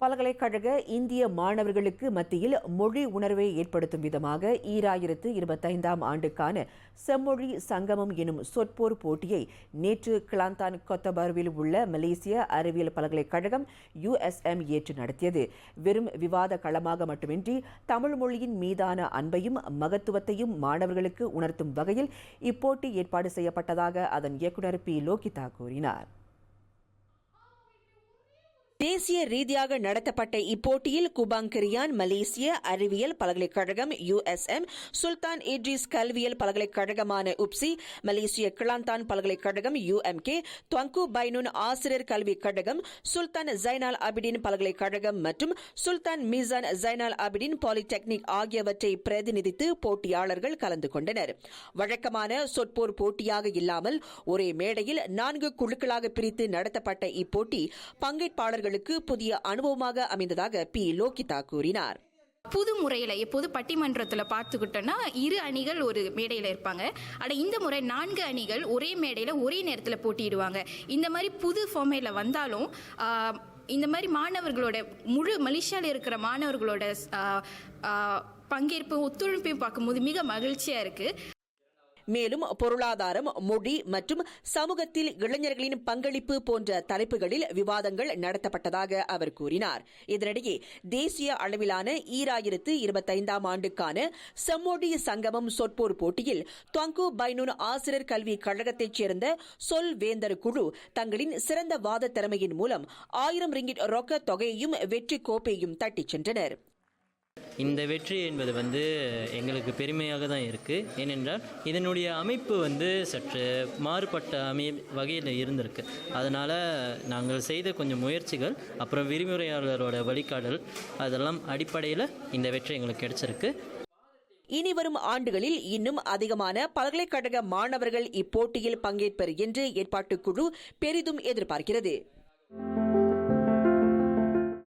பல்கலைக்கழக இந்திய மாணவர்களுக்கு மத்தியில் மொழி உணர்வை ஏற்படுத்தும் விதமாக ஈராயிரத்து இருபத்தைந்தாம் ஆண்டுக்கான செம்மொழி சங்கமம் எனும் சொற்போர் போட்டியை நேற்று கிளாந்தான் கொத்தபர்வில் உள்ள மலேசிய அறிவியல் பல்கலைக்கழகம் யுஎஸ்எம் ஏற்று நடத்தியது. வெறும் விவாத களமாக மட்டுமின்றி தமிழ் மொழியின் மீதான அன்பையும் மகத்துவத்தையும் மாணவர்களுக்கு உணர்த்தும் வகையில் இப்போட்டி ஏற்பாடு செய்யப்பட்டதாக அதன் இயக்குநர் பி. லோகிதா கூறினார். தேசிய ரீதியாக நடத்தப்பட்ட இப்போட்டியில் குபாங்கரியான் மலேசிய அறிவியல் பல்கலைக்கழகம் யுஎஸ்எம் சுல்தான் இட்ரிஸ் கல்வியல் பல்கலைக்கழகமான உப்சி மலேசிய கிளாந்தான் பல்கலைக்கழகம் யுஎம்கே துவங்கு பைனுன் ஆசிரியர் கல்விக் கழகம் சுல்தான் ஜைனால் அபிடின் பல்கலைக்கழகம் மற்றும் சுல்தான் மிசான் ஜைனால் அபிடின் பாலிடெக்னிக் ஆகியவற்றை பிரதிநிதித்து போட்டியாளர்கள் கலந்து கொண்டனர். வழக்கமான சொற்போர் போட்டியாக இல்லாமல் ஒரே மேடையில் நான்கு குழுக்களாக பிரித்து நடத்தப்பட்ட இப்போட்டி பங்கேற்பாளர்களுக்கு புதிய அனுபவமாக அமைந்ததாக பி. லோகிதா கூறினார். புது முறையில் எப்போது பட்டிமன்றத்தில் பார்த்துக்கிட்டோன்னா இரு அணிகள் ஒரு மேடையில் இருப்பாங்க. ஆனால் இந்த முறை நான்கு அணிகள் ஒரே மேடையில் ஒரே நேரத்தில் போட்டியிடுவாங்க. இந்த மாதிரி புது ஃபார்மேட்டில் வந்தாலும் இந்த மாதிரி மாணவர்களோட முழு மலேசியாவில் இருக்கிற மாணவர்களோட பங்கேற்பு ஒத்துழைப்பையும் பார்க்கும்போது மிக மகிழ்ச்சியாக இருக்குது மேலும் பொருளாதாரம் மொழி மற்றும் சமூகத்தில் இளைஞர்களின் பங்களிப்பு போன்ற தலைப்புகளில் விவாதங்கள் நடத்தப்பட்டதாக அவர் கூறினார். இதனிடையே தேசிய அளவிலான ஈராயிரத்து இருபத்தைந்தாம் ஆண்டுக்கான செம்மொழி சங்கமம் சொற்போர் போட்டியில் தொங்கு பைனூன் ஆசிரியர் கல்வி கழகத்தைச் சேர்ந்த சொல் வேந்தர் குழு தங்களின் சிறந்த வாத திறமையின் மூலம் ஆயிரம் ரிங்கிட் ரொக்க தொகையையும் வெற்றி கோப்பையும் தட்டிச் சென்றனர். இந்த வெற்றி என்பது வந்து எங்களுக்கு பெருமையாக தான் இருக்குது ஏனென்றால் இதனுடைய அமைப்பு வந்து சற்று மாறுபட்ட அமை வகையில் இருந்திருக்கு. அதனால் நாங்கள் செய்த கொஞ்சம் முயற்சிகள் அப்புறம் விரிவுரையாளரோட வழிகாட்டல் அதெல்லாம் அடிப்படையில் இந்த வெற்றி எங்களுக்கு கிடைச்சிருக்கு. இனி வரும் ஆண்டுகளில் இன்னும் அதிகமான பல்கலைக்கழக மாணவர்கள் இப்போட்டியில் பங்கேற்பர் என்று ஏற்பாட்டுக்குழு பெரிதும் எதிர்பார்க்கிறது.